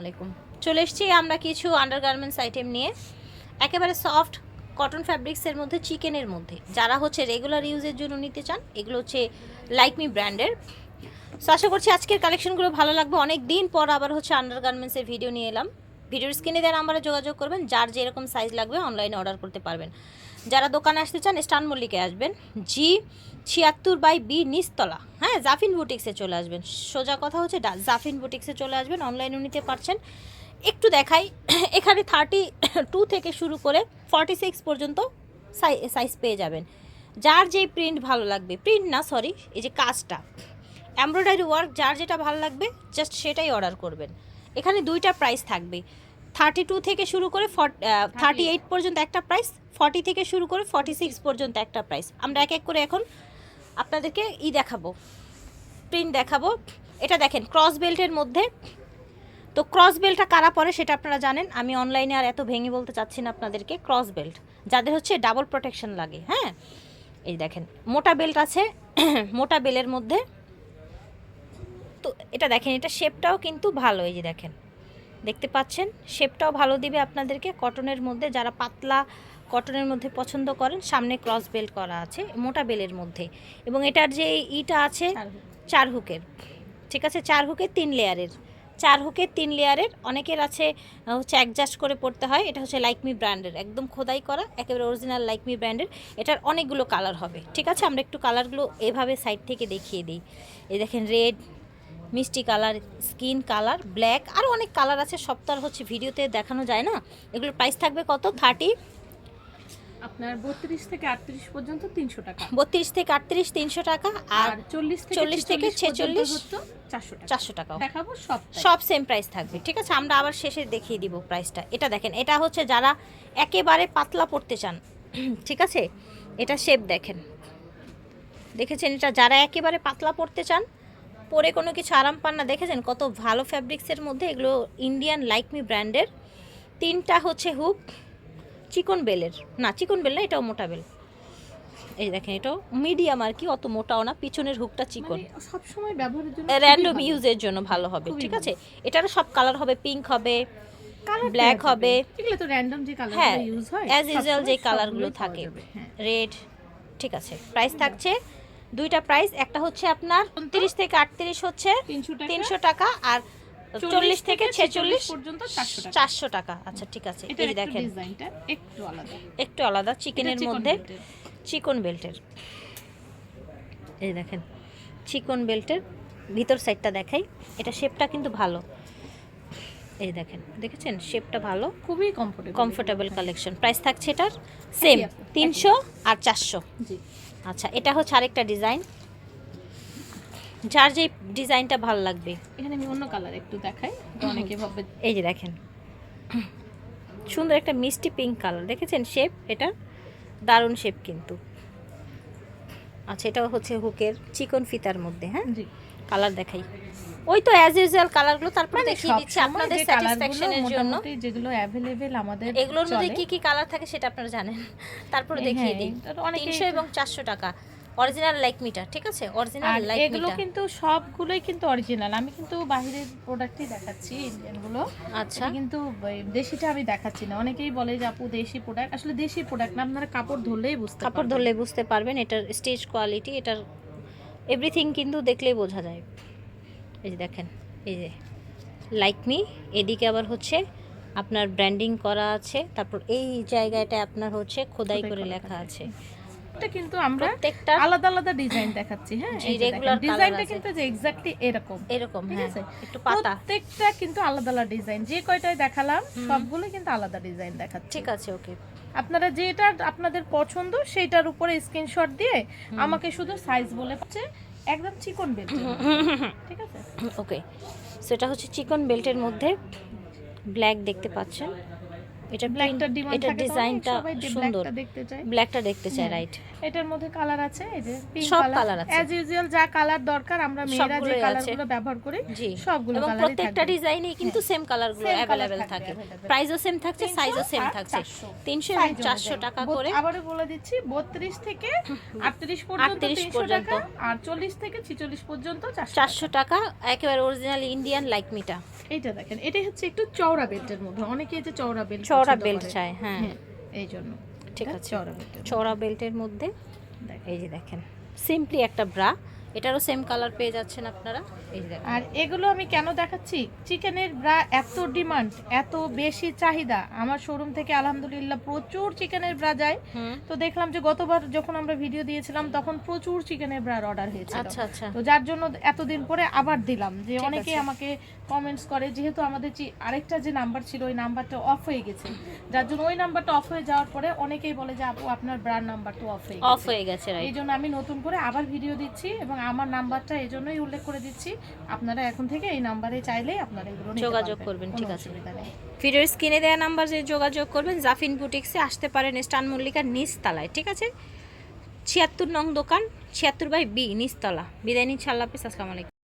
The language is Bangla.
আলাইকুম। চলে এসেছি আমরা কিছু আন্ডারগার্মেন্টস আইটেম নিয়ে। একেবারে সফট কটন ফ্যাব্রিক্সের মধ্যে চিকেনের মধ্যে। যারা হচ্ছে রেগুলার ইউজের জন্য নিতে চান, এগুলো হচ্ছে লাইক মি ব্র্যান্ডের সো আশা করছি আজকের কালেকশনগুলো ভালো লাগবে। অনেক দিন পর আবার হচ্ছে আন্ডারগার্মেন্টসের ভিডিও নিয়ে এলাম। ভিডিওর স্ক্রিনে দেওয়ার নাম্বারে যোগাযোগ করবেন। যার যেরকম সাইজ লাগবে অনলাইনে অর্ডার করতে পারবেন। যারা দোকানে আসতে চান, স্টান মল্লিকে আসবেন। জি ছিয়াত্তর বাই বি নিস্তলা হ্যাঁ জাফিন বুটিক্সে চলে আসবেন। সোজা কথা হচ্ছে জাফিন বুটিক্সে চলে আসবেন অনলাইনেও নিতে পারছেন। একটু দেখাই, এখানে থার্টি টু থেকে শুরু করে ফর্টি সিক্স পর্যন্ত সাইজ পেয়ে যাবেন। যার যেই প্রিন্ট ভালো লাগবে প্রিন্ট না সরি এই যে কাজটা। এমব্রয়ডারি ওয়ার্ক যার যেটা ভালো লাগবে জাস্ট সেটাই অর্ডার করবেন। এখানে দুইটা প্রাইস থাকবে। থার্টি টু থেকে শুরু করে থার্টি এইট পর্যন্ত একটা প্রাইস ফর্টি থেকে শুরু করে ফর্টি সিক্স পর্যন্ত একটা প্রাইস আমরা এক এক করে এখন আপনাদেরকে ই দেখাবো প্রিন্ট দেখাবো। এটা দেখেন ক্রস বেল্টের মধ্যে। তো ক্রস বেল্টটা কারা পরে সেটা আপনারা জানেন। আমি অনলাইনে আর এত ভেঙে বলতে চাচ্ছি না আপনাদেরকে ক্রস বেল্ট যাদের হচ্ছে ডাবল প্রোটেকশন লাগে হ্যাঁ? এই দেখেন মোটা বেল্ট আছে মোটা বেলের মধ্যে। তো এটা দেখেন এটা শেপটাও কিন্তু ভালো এই যে দেখেন। দেখতে পাচ্ছেন। শেপটাও ভালো দিবে আপনাদেরকে। কটনের মধ্যে যারা পাতলা কটনের মধ্যে পছন্দ করেন সামনে ক্রস বেল্ট করা আছে মোটা বেলের মধ্যে। এবং এটার যে ইটা আছে চার হুকের। ঠিক আছে? চার হুকের তিন লেয়ারের। চার হুকের তিন লেয়ারের। অনেকের আছে হচ্ছে অ্যাডজাস্ট করে পড়তে হয়। এটা হচ্ছে লাইকমি ব্র্যান্ডের একদম খোদাই করা একেবারে অরিজিনাল লাইকমি ব্র্যান্ডের এটার অনেকগুলো কালার হবে। ঠিক আছে? আমরা একটু কালারগুলো এভাবে সাইড থেকে দেখিয়ে দিই। এই দেখেন রেড মিষ্টি কালার স্কিন কালার ব্ল্যাক আরও অনেক কালার আছে আর হচ্ছে ভিডিওতে দেখানো যায় না। এগুলোর প্রাইস থাকবে কত? থার্টি? আপনার বত্রিশ থেকে আটত্রিশ পর্যন্ত তিনশো টাকা। বত্রিশ থেকে আটত্রিশ তিনশো টাকা আর আর চল্লিশ থেকে 40 থেকে 46 চারশো টাকা। দেখাবো সব সব সেম প্রাইস থাকবে ঠিক আছে? আমরা আবার শেষে দেখিয়ে দিব প্রাইসটা এটা দেখেন এটা হচ্ছে যারা একেবারে পাতলা পড়তে চান ঠিক আছে? এটা শেপ দেখেন। দেখেছেন এটা? যারা একেবারে পাতলা পড়তে চান পরে কোনো কিছু আরাম পান না। দেখেছেন কত ভালো ফ্যাব্রিক্সের মধ্যে এগুলো ইন্ডিয়ান লাইকমি ব্র্যান্ডের তিনটা হচ্ছে হুক চিকন বেলের না চিকন বেল না এটাও মোটা বেল। এই দেখেন এটাও মিডিয়াম আর কি অত মোটাও না পিছনের হুকটা চিকন। সব সময় ব্যবহারের জন্য র্যান্ডম ইউজের জন্য ভালো হবে ঠিক আছে? এটারও সব কালার হবে পিঙ্ক হবে ব্ল্যাক হবে। এগুলো তো র্যান্ডম যে কালার হ্যাঁ ইউজ হয় অ্যাজ ইউজুয়াল যে কালারগুলো থাকে। রেড ঠিক আছে। প্রাইস থাকছে দুইটা প্রাইস একটা হচ্ছে আপনার উনত্রিশ থেকে আটত্রিশ হচ্ছে তিনশো টাকা আর চল্লিশ থেকে ছেচল্লিশ পর্যন্ত চারশো টাকা। আচ্ছা ঠিক আছে এই দেখেন। দেখেন একটু আলাদা। একটু আলাদা চিকেনের মধ্যে চিকন বেল্টের এই দেখেন চিকন বেল্টের ভিতর সাইডটা দেখাই। এটা শেপটা কিন্তু ভালো। এই দেখেন দেখেছেন? শেপটা ভালো। খুবই কমফোর্টেবল কমফোর্টেবল কালেকশন প্রাইস থাকছে এটার সেম তিনশো আর চারশো। জি। আচ্ছা এটা হচ্ছে আরেকটা ডিজাইন। যার যে ডিজাইনটা ভালো লাগবে। এখানে আমি অন্য কালার একটু দেখাই অনেকে ভাববে এই যে দেখেন। সুন্দর একটা মিষ্টি পিঙ্ক কালার দেখেছেন? শেপ এটা দারুণ শেপ কিন্তু। আচ্ছা এটা হচ্ছে হুকের চিকন ফিতার মধ্যে হ্যাঁ? কালার দেখাই। ওই তো অ্যাজ ইউজুয়াল কালারগুলো তারপর মানে দেখিয়ে দিচ্ছি আপনাদের স্যাটিসফ্যাকশনের জন্য। যেগুলো অ্যাভেলেবেল আমাদের এগুলোর মধ্যে কি কি কালার থাকে সেটা আপনারা জানেন। তারপরে হ্যাঁ, দেখিয়ে দিই। তার অনেকেই তিনশো এবং চারশো টাকা। অরিজিনাল লাইক মিটার ঠিক আছে? অরিজিনাল লাইক এগুলো কিন্তু সবগুলোই কিন্তু অরিজিনাল আমি কিন্তু বাইরের প্রোডাক্টই দেখাচ্ছি ইন্ডিয়ানগুলো আচ্ছা কিন্তু দেশিটা আমি দেখাচ্ছি না। অনেকেই বলে যে আপু দেশি প্রোডাক্ট আসলে দেশি প্রোডাক্ট না আপনারা কাপড় ধরলেই বুঝতে কাপড় ধরলেই বুঝতে পারবেন এটার স্টেজ কোয়ালিটি এটার এভরিথিং কিন্তু দেখলেই বোঝা যায়। এই যে দেখেন এই যে লাইক মি এদিকে আবার হচ্ছে আপনার ব্র্যান্ডিং করা আছে তারপর এই জায়গাটা আপনার হচ্ছে খোদাই করে লেখা আছে। এটা কিন্তু আমরা প্রত্যেকটা আলাদা আলাদা ডিজাইন দেখাচ্ছি হ্যাঁ? ডিজাইনটা কিন্তু যে এক্স্যাক্টলি এরকম। এরকম ঠিক হ্যাঁ আছে? একটু পাতা। প্রত্যেকটা কিন্তু আলাদা আলাদা ডিজাইন যে কয়টাই দেখালাম সবগুলো কিন্তু আলাদা ডিজাইন দেখাচ্ছি। ঠিক আছে ওকে আপনারা যেটা আপনাদের পছন্দ সেটার উপরে স্ক্রিনশট দিয়ে আমাকে শুধু সাইজ বলে পাচ্ছে একদম চিকন বেল্ট ঠিক আছে? ওকে সেটা হচ্ছে চিকন বেল্টের মধ্যে ব্ল্যাক দেখতে পাচ্ছেন। এটা ডিমান্ড এটা ডিজাইনটা সুন্দর। দেখতে চায়। ব্ল্যাকটা দেখতে চাই হ্যাঁ। রাইট এটার মধ্যে কালার আছে এই যে পিঙ্ক সব কালার আছে। অ্যাজ ইউজুয়াল যা কালার দরকার আমরা মেয়েরা যে কালারগুলো ব্যবহার করি সবগুলো এবং কালারই প্রত্যেকটা থাকবে। ডিজাইনই কিন্তু সেম কালারগুলো থাকবে, থাকে। প্রাইসও সেম থাকছে সাইজও সেম থাকছে। 400 তিনশো এবং Size চারশো অনুযায়ী। টাকা করে। বলে দিচ্ছি বত্রিশ থেকে আটত্রিশ পর্যন্ত 38 তিনশো পর্যন্ত। টাকা আর চল্লিশ থেকে ছিচল্লিশ পর্যন্ত চারশো চারশো টাকা একেবারে অরিজিনাল ইন্ডিয়ান লাইক মিটা এইটা দেখেন এটাই হচ্ছে একটু চওড়া বেল্টের মধ্যে। অনেকে এই যে চওড়া বেল্ট চওড়া বেল্ট চায় হ্যাঁ। হ্যাঁ এই জন্য। ঠিক আছে। চওড়া বেল্টের মধ্যে। এই যে দেখেন সিম্পলি একটা ব্রা এটারও সেম কালার পেয়ে যাচ্ছেন আপনারা। আর এগুলো আমি কেন দেখাচ্ছি? চিকেনের ব্রা এত ডিমান্ড এত বেশি চাহিদা। আমার শোরুম থেকে আলহামদুলিল্লাহ প্রচুর চিকেনের ব্রা যায়। তো দেখলাম যে গতবার যখন আমরা ভিডিও দিয়েছিলাম তখন প্রচুর চিকেনের ব্রার অর্ডার হয়েছিল। আচ্ছা আচ্ছা। তো যার জন্য এতদিন পরে আবার দিলাম যে অনেকেই আমাকে কমেন্টস করে যেহেতু আমাদের যে আরেকটা যে নাম্বার ছিল ওই নাম্বারটা অফ হয়ে গেছে। যার জন্য ওই নাম্বারটা অফ হয়ে যাওয়ার পরে অনেকেই বলে যে আপু আপনার ব্রান্ড নাম্বার তো অফ হয়ে অফ হয়ে গেছে এই জন্য আমি নতুন করে আবার ভিডিও দিচ্ছি এবং আমার নাম্বারটা এই জন্যই উল্লেখ করে দিচ্ছি। আপনারা এখন থেকে এই নাম্বারে চাইলেই আপনারা এগুলো যোগাযোগ করবেন, ঠিক আছে। ভিডিওর স্ক্রিনে দেওয়া নাম্বার যে যোগাযোগ করবেন। জাফিন বুটিক্সে আসতে পারেন স্টান মল্লিকার নিচতলায় ঠিক আছে? ছিয়াত্তর নং দোকান ছিয়াত্তর বাই বি নিচতলা। বিদায় নিচ্ছি আল্লাহ হাফিজ আসসালামু আলাইকুম।